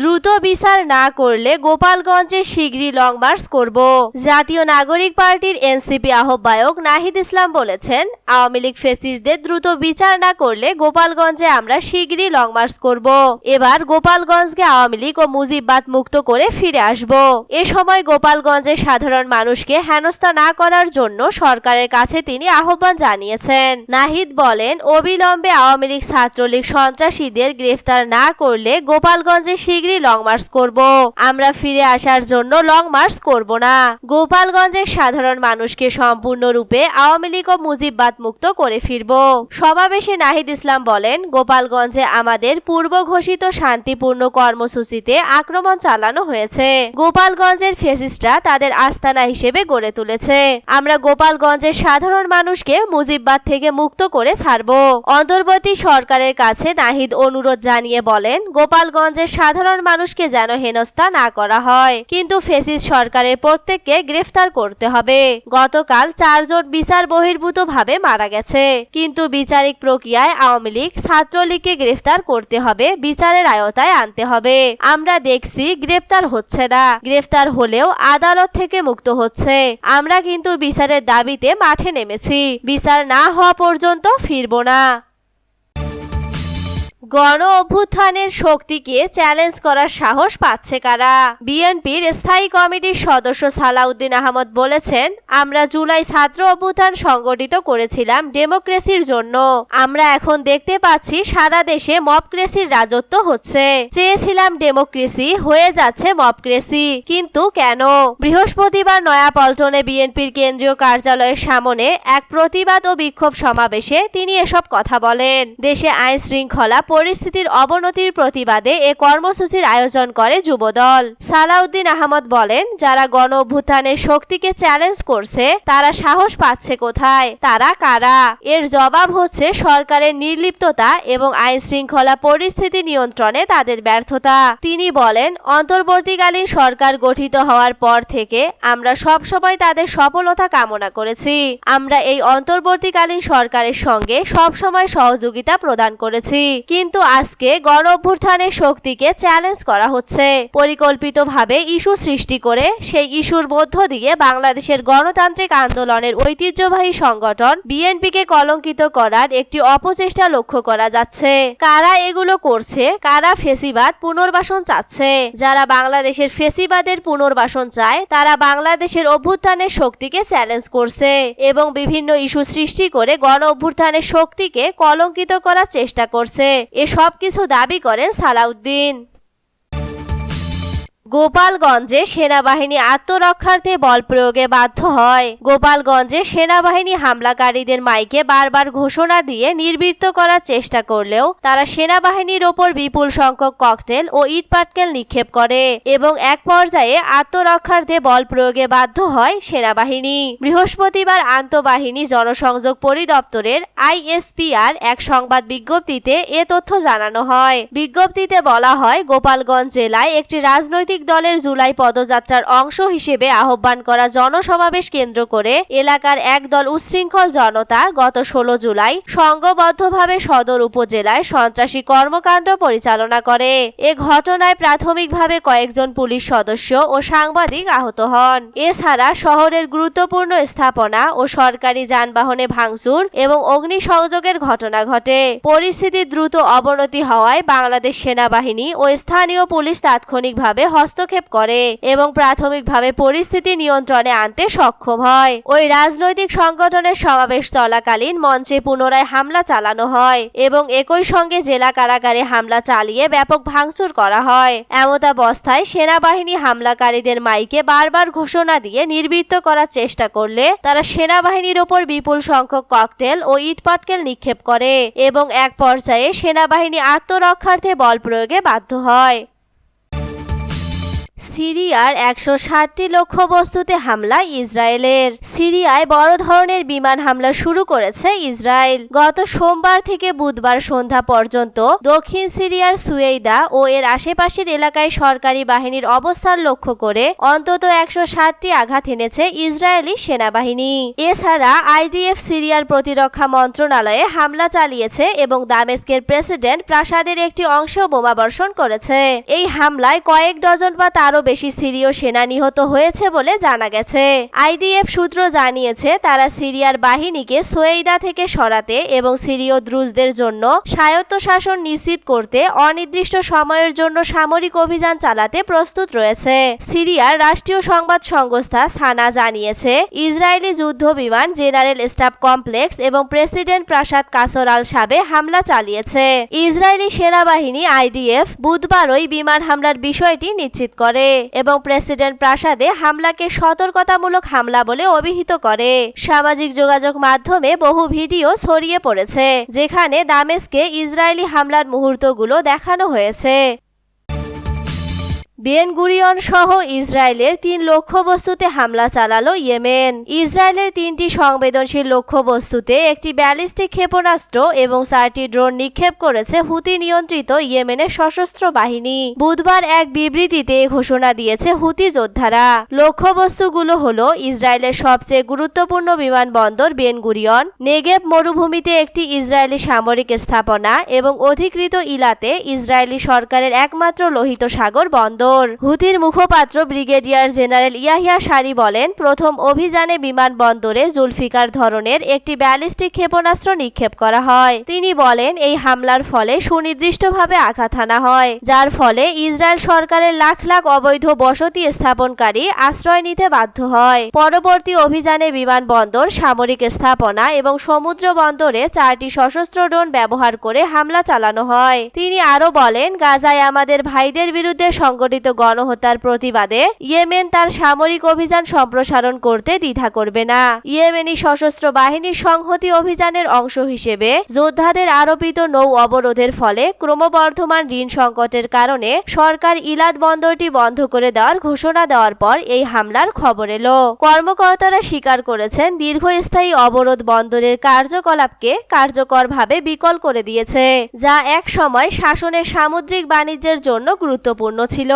দ্রুত বিচার না করলে গোপালগঞ্জে শিগগিরই লং মার্চ করব। জাতীয় নাগরিক পার্টির এনসিপি আহ্বায়ক নাহিদ ইসলাম বলেছেন, আওয়ামী লীগ ফেসিসদের দ্রুত বিচার না করলে গোপালগঞ্জে আমরা শিগগিরই লং মার্চ করব। এবার গোপালগঞ্জকে আওয়ামী লীগ ও মুজিববাদ মুক্ত করে ফিরে আসব। এ সময় গোপালগঞ্জের সাধারণ মানুষকে হেনস্থা না করার জন্য সরকারের কাছে তিনি আহ্বান জানিয়েছেন। নাহিদ বলেন, অবিলম্বে আওয়ামী লীগ ছাত্রলীগ সন্ত্রাসীদের গ্রেফতার না করলে গোপালগঞ্জে শীঘ্রই লং মার্চ করব। আমরা ফিরে আসার জন্য লং মার্চ করব না। গোপালগঞ্জের সাধারণ মানুষকে সম্পূর্ণরূপে আওয়ামী লীগ ও মুজিববাদ মুক্ত করে ফিরব। সমাবেশে নাহিদ ইসলাম বলেন, গোপালগঞ্জে আমাদের পূর্ব ঘোষিত শান্তিপূর্ণ কর্মসূচিতে আক্রমণ চালানো হয়েছে। গোপালগঞ্জের ফেসিস্টরা তাদের আস্তানা হিসেবে গড়ে তুলেছে। আমরা গোপালগঞ্জের সাধারণ মানুষকে মুজিববাদ থেকে মুক্ত করে ছাড়ব। অন্তর্বর্তী সরকারের কাছে নাহিদ অনুরোধ জানিয়ে বলেন, গোপালগঞ্জের সাধারণ মানুষকে যেন হেনস্থা না করা হয়। কিন্তু ফেসিস সরকারের প্রত্যেককে গ্রেফতার করতে হবে। গতকাল চারজন বিচার বহির্ভূত ভাবে মারা গেছে। কিন্তু বিচারিক প্রক্রিয়ায় আওয়ামী লীগ ছাত্রলীগকে গ্রেফতার করতে হবে, বিচারের আয়তায় আনতে হবে। আমরা দেখছি গ্রেফতার হচ্ছে না। গ্রেফতার হলেও আদালত থেকে মুক্ত হচ্ছে। আমরা কিন্তু বিচারের দাবিতে মাঠে নেমেছি। বিচার না হওয়া পর্যন্ত ফিরব না। গণ অভ্যুত্থানের শক্তিকে চ্যালেঞ্জ করার সাহস পাচ্ছে কারা? বিএনপির স্থায়ী কমিটির সদস্য সালাউদ্দিন আহমদ বলেছেন, আমরা জুলাই ছাত্র অভ্যুত্থান সংগঠিত করেছিলাম ডেমোক্রেসির জন্য। আমরা এখন দেখতে পাচ্ছি সারা দেশে মবক্রেসির রাজত্ব হচ্ছে। চেয়েছিলাম ডেমোক্রেসি, হয়ে যাচ্ছে মবক্রেসি। কিন্তু কেন? বৃহস্পতিবার নয়াপল্টনে বিএনপির কেন্দ্রীয় কার্যালয়ের সামনে এক প্রতিবাদ ও বিক্ষোভ সমাবেশে তিনি এসব কথা বলেন। দেশে আইন শৃঙ্খলা পরিস্থিতির অবনতির প্রতিবাদে এ কর্মসূচির আয়োজন করে যুবদল। সালাউদ্দিন আহমদ বলেন, যারা গণ অভ্যুত্থানের শক্তিকে চ্যালেঞ্জ করছে, তারা সাহস পাচ্ছে কোথায়? তারা কারা? এর জবাব হচ্ছে সরকারের নির্লিপ্ততা এবং আইন শৃঙ্খলা পরিস্থিতি নিয়ন্ত্রণে তাদের ব্যর্থতা। তিনি বলেন, অন্তর্বর্তীকালীন সরকার গঠিত হওয়ার পর থেকে আমরা সবসময় তাদের সফলতা কামনা করেছি। আমরা এই অন্তর্বর্তীকালীন সরকারের সঙ্গে সবসময় সহযোগিতা প্রদান করেছি। কিন্তু আজকে গণ অভ্যুত্থানের শক্তিকে চ্যালেঞ্জ করা হচ্ছে। পরিকল্পিতভাবে ইস্যু সৃষ্টি করে সেই ইস্যুর মধ্য দিয়ে বাংলাদেশের গণতান্ত্রিক আন্দোলনের ঐতিহ্যবাহী সংগঠন বিএনপিকে কলঙ্কিত করার একটি অপচেষ্টা লক্ষ্য করা যাচ্ছে। কারা এগুলো করছে? কারা ফেসিবাদ পুনর্বাসন চাচ্ছে? যারা বাংলাদেশের ফেসিবাদের পুনর্বাসন চায়, তারা বাংলাদেশের অভ্যুত্থানের শক্তিকে চ্যালেঞ্জ করছে এবং বিভিন্ন ইস্যু সৃষ্টি করে গণ অভ্যুত্থানের শক্তিকে কলঙ্কিত করার চেষ্টা করছে। এ সব কিছু দাবি করেন সালাউদ্দিন। গোপালগঞ্জে সেনাবাহিনী আত্মরক্ষার্থে বল প্রয়োগে বাধ্য হয়। গোপালগঞ্জে সেনাবাহিনী হামলাকারীদের মাইকে বারবার ঘোষণা দিয়ে নির্বৃত্ত করার চেষ্টা করলেও তারা সেনাবাহিনীর ওপর বিপুল সংখ্যক ককটেল ও ইটপাটকেল নিক্ষেপ করে এবং এক পর্যায়ে আত্মরক্ষার্থে বল প্রয়োগে বাধ্য হয় সেনাবাহিনী। বৃহস্পতিবার আন্তঃবাহিনী জনসংযোগ পরিদপ্তরের আইএসপিআর এক সংবাদ বিজ্ঞপ্তিতে এ তথ্য জানানো হয়। বিজ্ঞপ্তিতে বলা হয়, গোপালগঞ্জ জেলায় একটি রাজনৈতিক দলের জুলাই পদযাত্রার অংশ হিসেবে আহ্বান করা জনসমাবেশ কেন্দ্র করে এলাকার একদল উচ্ছৃঙ্খল জনতা গত ষোলো জুলাই সংঘবদ্ধভাবে সদর উপজেলায় সন্ত্রাসী কর্মকাণ্ড পরিচালনা করে। এ ঘটনায় প্রাথমিকভাবে কয়েকজন পুলিশ সদস্য ও সাংবাদিক আহত হন। এছাড়া শহরের গুরুত্বপূর্ণ স্থাপনা ও সরকারি যানবাহনে ভাঙচুর এবং অগ্নিসংযোগের ঘটনা ঘটে। পরিস্থিতি দ্রুত অবনতি হওয়ায় বাংলাদেশ সেনাবাহিনী ও স্থানীয় পুলিশ তাৎক্ষণিকভাবে হস্তক্ষেপ করে এবং প্রাথমিকভাবে পরিস্থিতি নিয়ন্ত্রণে আনতে সক্ষম হয়। ওই রাজনৈতিক সংগঠনের সমাবেশ চলাকালীন মঞ্চে পুনরায় হামলা চালানো হয় এবং একই সঙ্গে জেলা কারাগারে হামলা চালিয়ে ব্যাপক ভাঙচুর করা হয়। এমতাবস্থায় সেনাবাহিনী হামলাকারীদের মাইকে বারবার ঘোষণা দিয়ে নির্বৃত্ত করার চেষ্টা করলে তারা সেনাবাহিনীর ওপর বিপুল সংখ্যক ককটেল ও ইটপাটকেল নিক্ষেপ করে এবং এক পর্যায়ে সেনাবাহিনী আত্মরক্ষার্থে বল প্রয়োগে বাধ্য হয়। সিরিয়ার একশো ষাটটি লক্ষ্যবস্তুতে হামলা ইসরায়েলের। সিরিয়ায় বড় ধরনের বিমান হামলা শুরু করেছে ইসরায়েল। গত সোমবার থেকে বুধবার সন্ধ্যা পর্যন্ত দক্ষিণ সিরিয়ার সুয়েইদা ও এর আশেপাশের এলাকায় সরকারি বাহিনীর অবস্থান লক্ষ্য করে অন্তত একশো ষাটটি আঘাত এনেছে ইসরায়েলি সেনাবাহিনী। এছাড়া আইডিএফ সিরিয়ার প্রতিরক্ষা মন্ত্রণালয়ে হামলা চালিয়েছে এবং দামেস্কের প্রেসিডেন্ট প্রাসাদের একটি অংশেও বোমাবর্ষণ করেছে। এই হামলায় কয়েক ডজন বা তারও বেশি সিরীয় সেনা নিহত হয়েছে বলে জানা গেছে। আইডিএফ সূত্র জানিয়েছে, তারা সিরিয়ার বাহিনীকে সোয়েইদা থেকে সরাতে এবং সিরীয় দ্রুজদের জন্য স্বায়ত্তশাসন নিশ্চিত করতে অনির্দিষ্ট সময়ের জন্য সামরিক অভিযান চালাতে প্রস্তুত রয়েছে। সিরিয়ার রাষ্ট্রীয় সংবাদ সংস্থা সানা জানিয়েছে, ইসরায়েলি যুদ্ধ বিমান জেনারেল স্টাফ কমপ্লেক্স এবং প্রেসিডেন্ট প্রাসাদ কাসর আল সাবে হামলা চালিয়েছে। ইসরায়েলি সেনাবাহিনী আইডিএফ বুধবার ওই বিমান হামলার বিষয়টি নিশ্চিত করে। এবং প্রেসিডেন্ট প্রাসাদে হামলাকে সতর্কতামূলক হামলা বলে অভিহিত করে। সামাজিক যোগাযোগ মাধ্যমে বহু ভিডিও ছড়িয়ে পড়েছে, যেখানে দামেস্কে ইসরায়েলি হামলার মুহূর্তগুলো দেখানো হয়েছে। বেনগুরিয়ন সহ ইসরায়েলের তিন লক্ষ্যবস্তুতে হামলা চালালো ইয়েমেন। ইসরায়েলের তিনটি সংবেদনশীল লক্ষ্যবস্তুতে একটি ব্যালিস্টিক ক্ষেপণাস্ত্র এবং চারটি ড্রোন নিক্ষেপ করেছে হুতি নিয়ন্ত্রিত ইয়েমেনের সশস্ত্র বাহিনী। বুধবার এক বিবৃতিতে ঘোষণা দিয়েছে হুতি যোদ্ধারা। লক্ষ্যবস্তুগুলো হলো ইসরায়েলের সবচেয়ে গুরুত্বপূর্ণ বিমানবন্দর বেনগুরিয়ন, নেগেব মরুভূমিতে একটি ইসরায়েলি সামরিক স্থাপনা এবং অধিকৃত ইলাতে ইসরায়েলি সরকারের একমাত্র লোহিত সাগর বন্দর। হুতির মুখপাত্র ব্রিগেডিয়ার জেনারেল ইয়াহিয়া সারি বলেন, প্রথম অভিযানে বিমানবন্দরে জুলফিকার ধরনের একটি ব্যালিস্টিক ক্ষেপণাস্ত্র নিক্ষেপ করা হয়। তিনি বলেন, এই হামলার ফলে সুনির্দিষ্টভাবে আঘাত হানা হয়, যার ফলে ইসরায়েল সরকারের লাখ লাখ অবৈধ বসতি স্থাপনকারী আশ্রয় নিতে বাধ্য হয়। পরবর্তী অভিযানে বিমানবন্দর, সামরিক স্থাপনা এবং সমুদ্র বন্দরে চারটি সশস্ত্র ড্রোন ব্যবহার করে হামলা চালানো হয়। তিনি আরও বলেন, গাজায় আমাদের ভাইদের বিরুদ্ধে সংগঠিত গণহত্যার প্রতিবাদে ইয়েমেন তার সামরিক অভিযান সম্প্রসারণ করতে দ্বিধা করবে না। ইয়েমেনি সশস্ত্র বাহিনীর সংহতি অভিযানের অংশ হিসেবে যোদ্ধাদের আরোপিত নৌ অবরোধের ফলে ক্রমবর্ধমান ঋণ সংকটের কারণে সরকার ইলাদ বন্দরটি বন্ধ করে দেওয়ার ঘোষণা দেওয়ার পর এই হামলার খবর এলো। কর্মকর্তারা স্বীকার করেছেন, দীর্ঘস্থায়ী অবরোধ বন্দরের কার্যকলাপকে কার্যকরভাবে বিকল করে দিয়েছে, যা এক সময় শাসনের সামুদ্রিক বাণিজ্যের জন্য গুরুত্বপূর্ণ ছিল।